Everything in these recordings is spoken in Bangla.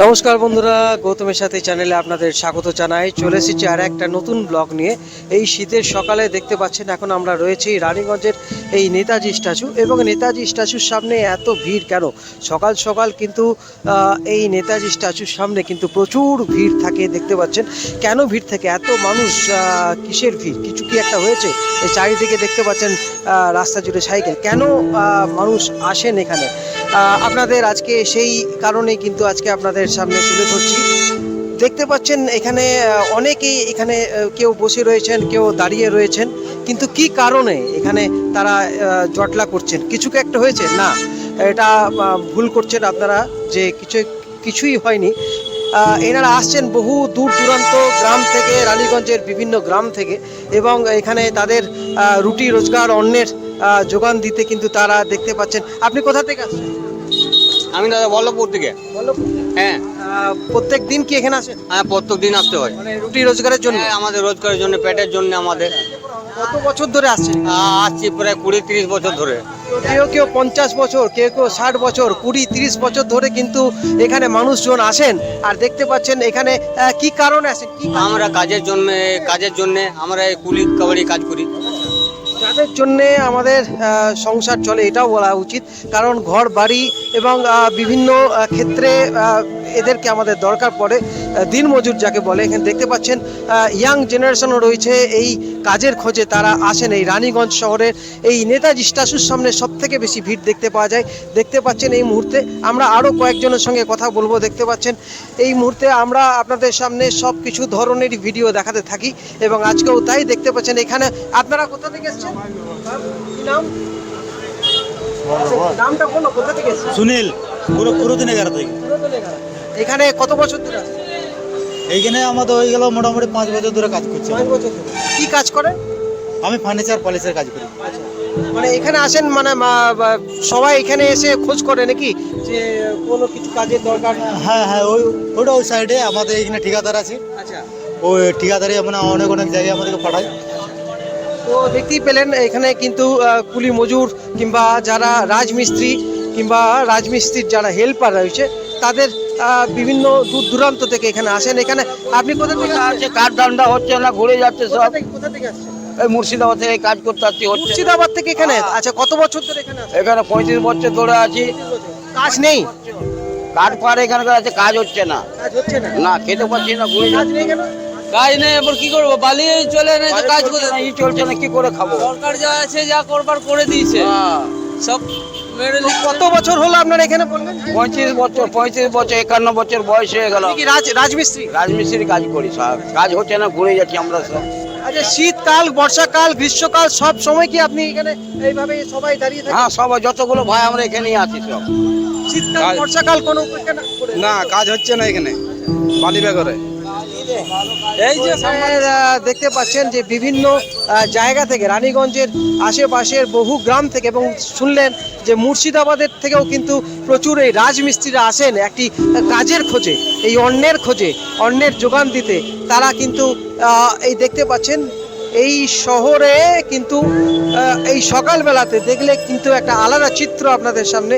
নমস্কার বন্ধুরা, গৌতমের সাথে চ্যানেলে আপনাদের স্বাগত জানাই। চলে এসেছি আর একটা নতুন ব্লগ নিয়ে। এই শীতের সকালে দেখতে পাচ্ছেন, এখন আমরা রয়েছি রানীগঞ্জের এই নেতাজি স্ট্যাচু এবং নেতাজি স্ট্যাচুর সামনে এত ভিড় কেন? সকাল সকাল কিন্তু এই নেতাজি স্ট্যাচুর সামনে কিন্তু প্রচুর ভিড় থাকে, দেখতে পাচ্ছেন। কেন ভিড় থাকে? এত মানুষ কিসের ভিড়? কিছু কি একটা হয়েছে? এই চারিদিকে দেখতে পাচ্ছেন রাস্তা জুড়ে সাইকেল। কেন মানুষ আসেন এখানে? আপনাদের আজকে সেই কারণেই কিন্তু আজকে আপনাদের সামনে তুলে ধরছি। দেখতে পাচ্ছেন এখানে অনেকেই এখানে কেউ বসে রয়েছেন কেউ দাঁড়িয়ে রয়েছেন। কিন্তু কি কারণে এখানে তারা জটলা করছেন? কিছু একটা হয়েছে? না। এটা ভুল করছেন আপনারা যে কিছু কিছুই হয়নি। এনারা আসছেন বহু দূর দূরান্ত গ্রাম থেকে রানীগঞ্জের বিভিন্ন গ্রাম থেকে এবং এখানে তাদের রুটি রোজগার অন্যের যোগান দিতে কিন্তু তারা দেখতে পাচ্ছেন। আপনি কোথা থেকে আসছেন? আমি দাদা বল্লভপুর থেকে। বল্লভপুর হ্যাঁ। প্রত্যেক দিন কি এখানে আসেন হ্যাঁ প্রত্যেক দিন আসতে হয়। মানে রুটি রোজগারের জন্য? হ্যাঁ, আমাদের রোজগারের জন্য পেটের জন্য আমাদের। কত বছর ধরে আসছেন আসছি প্রায় কুড়ি তিরিশ বছর ধরে। কেউ কেউ পঞ্চাশ বছর কেউ কেউ ষাট বছর কুড়ি তিরিশ বছর ধরে কিন্তু এখানে মানুষজন আসেন আর দেখতে পাচ্ছেন এখানে কি কারণে আসেন? কি আমরা কাজের জন্য কাজের জন্য আমরা এই কুলি কাবাড়ি কাজ করি। যাদের জন্য আমাদের সংসার চলে এটাও বলা উচিত। কারণ ঘর বাড়ি এবং বিভিন্ন ক্ষেত্রে এদেরকে আমাদের দরকার পড়ে দিনমজুর যাকে বলে এখানে দেখতে পাচ্ছেন ইয়াং জেনারেশনও রয়েছে এই কাজের খোঁজে তারা আসেন এই রানীগঞ্জ শহরের এই নেতাজি স্ট্যাচুর সামনে সব থেকে বেশি ভিড় দেখতে পাওয়া যায়। দেখতে পাচ্ছেন এই মুহূর্তে আমরা আরও কয়েকজনের সঙ্গে কথা বলব দেখতে পাচ্ছেন এই মুহূর্তে আমরা আপনাদের সামনে সব কিছু ধরনেরই ভিডিও দেখাতে থাকি এবং আজকেও তাই দেখতে পাচ্ছেন এখানে আপনারা কোথা থেকে এসেছেন? কি নাম? নামটা বলো কোথা থেকে সুনীল পুরো পুরো দিন এগারো থেকে এখানে কত বছর ধরে আছেন? এইখানে আমাদের হয়ে গেল মোটামুটি পাঁচ বছর ধরে কাজ করছি পাঁচ বছর ধরে। কি কাজ করেন আমি ফার্নিচার পলিশের কাজ করি। মানে এখানে আসেন মানে মা- বা- সবাই এখানে এসে খোঁজ করে নাকি যে কোনো কিছু কাজের দরকার? হ্যাঁ হ্যাঁ ওই ওটা ওই সাইডে আমাদের এখানে ঠিকাদার আছে। আচ্ছা। ওই ঠিকাদারি মানে অনেক অনেক জায়গায় আমাদেরকে পাঠায়। তো দেখতেই পেলেন এখানে কিন্তু আহ, কুলি মজুর কিংবা যারা রাজমিস্ত্রি কিংবা রাজমিস্ত্রির যারা হেল্পার রয়েছে তাদের বিভিন্ন দূর দূরান্ত থেকে এখানে আসেন। এখানে আপনি কোথা থেকে আসছেন? কার ধান্দা হচ্ছে না ঘুরে যাচ্ছে সব। কোথা থেকে এই মুর্শিদাবাদ থেকে কাজ করতে আসছি মুর্শিদাবাদ থেকে এখানে? আচ্ছা কত বছর ধরে এখানে এখানে পঁয়ত্রিশ বছর ধরে আছি। কাজ নেই? কাঠ পার এখানকার আছে কাজ হচ্ছে না। কাজ হচ্ছে না। না খেতে পাচ্ছি না ঘুরে কাজ যাচ্ছি। নেই কাজ নেই এবার কি করব? বালিয়ে চলে নেই কাজ করে না, ই চলছে না কি করে খাব? সরকার যা আছে যা করবার করে দিয়েছে। হ্যাঁ। সব কত বছর হলো আপনারা এখানে বললেন? পঁয়ত্রিশ বছর পঁয়ত্রিশ বছর একান্ন বছর বয়স হয়ে গেল। কি রাজ রাজমিস্ত্রি? রাজমিস্ত্রি কাজ করি সব। কাজ হচ্ছে না ঘুরে যাচ্ছি আমরা সব। আচ্ছা শীতকাল বর্ষাকাল গ্রীষ্মকাল সব সময় কি আপনি এখানে এইভাবে সবাই দাঁড়িয়ে থাকেন? হ্যাঁ সবাই যতগুলো ভাই আমরা এখানেই আছি সব। শীতকাল বর্ষাকাল কোনো না কাজ হচ্ছে না এখানে বালি করে এই যে দেখতে পাচ্ছেন যে বিভিন্ন জায়গা থেকে, রানীগঞ্জের আশেপাশের বহু গ্রাম থেকে এবং শুনলেন যে মুর্শিদাবাদের থেকেও কিন্তু প্রচুর এই রাজমিস্ত্রিরা আসেন একটি কাজের খোঁজে, এই অন্যের খোঁজে অন্যের যোগান দিতে। তারা কিন্তু এই দেখতে পাচ্ছেন, এই শহরে কিন্তু এই সকালবেলাতে দেখলে কিন্তু একটা আলাদা চিত্র আপনাদের সামনে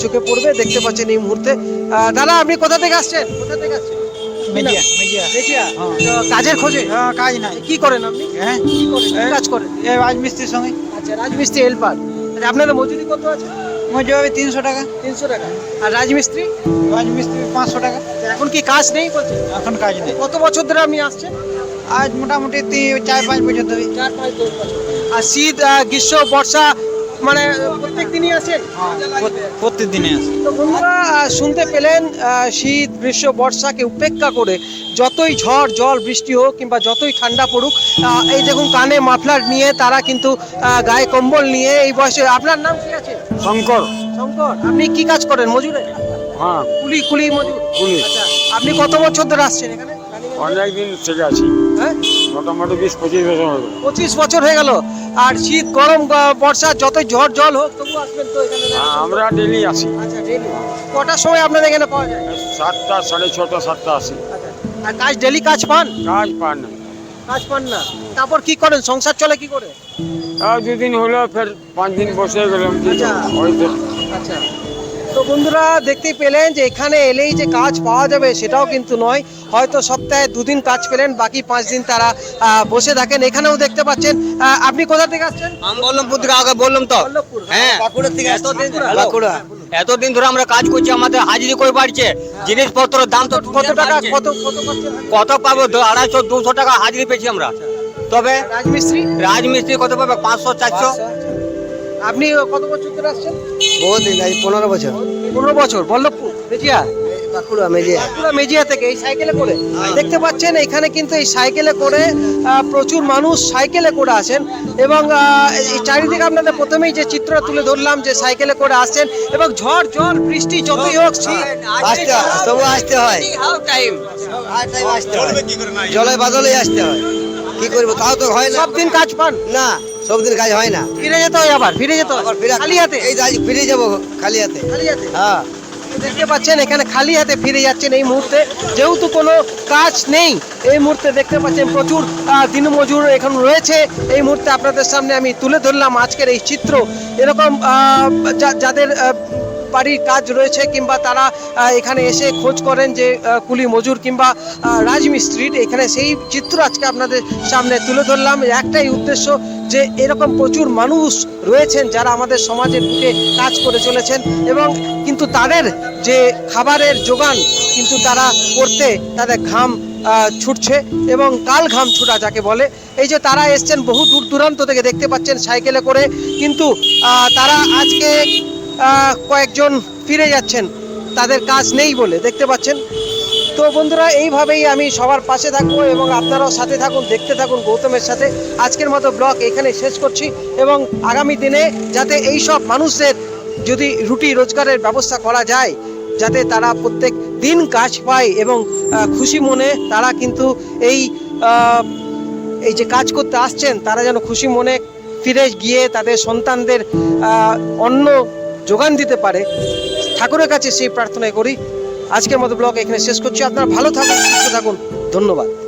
চোখে পড়বে, দেখতে পাচ্ছেন এই মুহূর্তে। দাদা, আপনি কোথা থেকে আসছেন? কোথা থেকে আসছেন? মিডিয়া মিডিয়া দেখিয়া তো কাজের খোঁজে? হ্যাঁ কাজ নাই। কি করেন আপনি? হ্যাঁ। কি করেন? কাজ করেন? এই রাজমিস্ত্রির সঙ্গে। আচ্ছা রাজমিস্ত্রি হেল্পার। আপনারা মজুরি কত আছে? মজুরি তিনশো টাকা। তিনশো টাকা। আর রাজমিস্ত্রি? রাজমিস্ত্রি পাঁচশো টাকা। এখন কি কাজ নেই বলছে এখন কাজ নেই। কত বছর ধরে আপনি আসছেন? আজ মোটামুটি চার পাঁচ বছর ধরে। চার পাঁচ বছর। আর শীত গ্রীষ্ম বর্ষা মানে প্রত্যেক দিনই আসেন প্রত্যেক দিনে তো বন্ধুরা শুনতে পেলেন শীত গ্রীষ্ম বর্ষাকে উপেক্ষা করে যতই ঝড় জল বৃষ্টি হোক কিংবা যতই ঠান্ডা পড়ুক এই দেখুন কানে মাফলার নিয়ে তারা কিন্তু গায়ে কম্বল নিয়ে এই বয়সে আপনার নাম কি আছে? শঙ্কর। শঙ্কর আপনি কি কাজ করেন? মজুরে? হ্যাঁ। কুলি কুলি মজুর? কুলি। আচ্ছা আপনি কত বছর ধরে আসছেন এখানে? অনেক দিন থেকে আছি। হ্যাঁ? মোটামুটি বিশ পঁচিশ বছর হবে পঁচিশ বছর হয়ে গেল। আর শীত গরম গ- বর্ষা যতই ঝড় জল হোক তবু আসবেন তো এখানে? হ্যাঁ, আমরা ডেলি আসি। আচ্ছা ডেলি কটার সময় আপনাদের এখানে পাওয়া যায়? সাতটা সাড়ে ছটা সাতটা আসি। আচ্ছা। আর কাজ ডেলি কাজ পান? কাজ পান না। কাজ পান না। তারপর কি করেন? সংসার চলে কি করে? তাও দুদিন হলো ফের পাঁচ দিন বসে গেলাম। কি আচ্ছা। ওই তো আচ্ছা। বন্ধুরা দেখতেই পেলেন যে এখানে এলেই যে কাজ পাওয়া যাবে সেটাও কিন্তু নয়। হয়তো সপ্তাহে দুদিন কাজ পেলেন বাকি পাঁচ দিন তারা বসে থাকেন। এখানেও দেখতে পাচ্ছেন আপনি কোথা থেকে আসছেন? আমি বললাম পুত্রিকা আগে বললাম তো। বল্লভপুর। হ্যাঁ এতদিন বাঁকুড়া। এতদিন ধরে আমরা কাজ করছি আমাদের হাজিরি করে বাড়ছে? জিনিসপত্র দাম তো কত টাকা কত কত? পাবো? আড়াইশো দুশো টাকা হাজিরি পেয়েছি আমরা। তবে রাজমিস্ত্রি? রাজমিস্ত্রি কত পাবে? পাঁচশো চারশো। আপনি কত বছর ধরে আসছেন? বহুদিন এই পনেরো বছর। পনেরো বছর বল্লভপুর মেজিয়া বাঁকুড়া মেজে বাঁকুড়া মেজিয়া থেকে এই সাইকেলে করে? দেখতে পাচ্ছেন এখানে কিন্তু এই সাইকেলে করে প্রচুর মানুষ সাইকেলে করে আসেন এবং এই চারিদিকে আপনাদের প্রথমেই যে চিত্রটা তুলে ধরলাম যে সাইকেলে করে আসছেন এবং ঝড় জল বৃষ্টি যতই হোক আসতে হয় তবু আসতে হয়। জলে বাদলে আসতে হয়। কি করব তাও তো হয় না। সব দিন কাজ পান? না। সব দিন কাজ হয় না। ফিরে যেতে হয় আবার ফিরে যেতে হয়। আবার ফিরে খালি হাতে? এই যাই ফিরে যাব খালি হাতে। খালি হাতে? হ্যাঁ। দেখতে পাচ্ছেন এখানে খালি হাতে ফিরে যাচ্ছেন এই মুহূর্তে। যেহেতু কোনো কাজ নেই এই মুহূর্তে দেখতে পাচ্ছেন প্রচুর দিনমজুর এখন রয়েছে। এই মুহূর্তে আপনাদের সামনে আমি তুলে ধরলাম আজকের এই চিত্র। এরকম যাদের বাড়ির কাজ রয়েছে কিংবা তারা এখানে এসে খোঁজ করেন যে কুলি মজুর কিংবা রাজমিস্ত্রির। এখানে সেই চিত্র আজকে আপনাদের সামনে তুলে ধরলাম। একটাই উদ্দেশ্য যে, এরকম প্রচুর মানুষ রয়েছেন যারা আমাদের সমাজের বুকে কাজ করে চলেছেন এবং কিন্তু তাদের যে খাবারের যোগান কিন্তু তারা করতে তাদের ঘাম ছুটছে এবং কাল ঘাম ছুটা যাকে বলে। এই যে তারা এসছেন বহু দূর দূরান্ত থেকে দেখতে পাচ্ছেন সাইকেলে করে। কিন্তু তারা আজকে কয়েকজন ফিরে যাচ্ছেন। তাদের কাজ নেই বলে দেখতে পাচ্ছেন। তো বন্ধুরা, এইভাবেই আমি সবার পাশে থাকব এবং আপনারাও সাথে থাকুন, দেখতে থাকুন গৌতমের সাথে। আজকের মতো ব্লগ এখানে শেষ করছি এবং আগামী দিনে যাতে এই সব মানুষদের যদি রুটি রোজগারের ব্যবস্থা করা যায়, যাতে তারা প্রত্যেক দিন কাজ পায় এবং খুশি মনে তারা কিন্তু এই এই যে কাজ করতে আসছেন, তারা যেন খুশি মনে ফিরে গিয়ে তাদের সন্তানদের অন্ন যোগান দিতে পারে। ঠাকুরের কাছে সেই প্রার্থনা করি। আজকের মতো ব্লগ এখানে শেষ করছি। আপনারা ভালো থাকুন, সুস্থ থাকুন। ধন্যবাদ।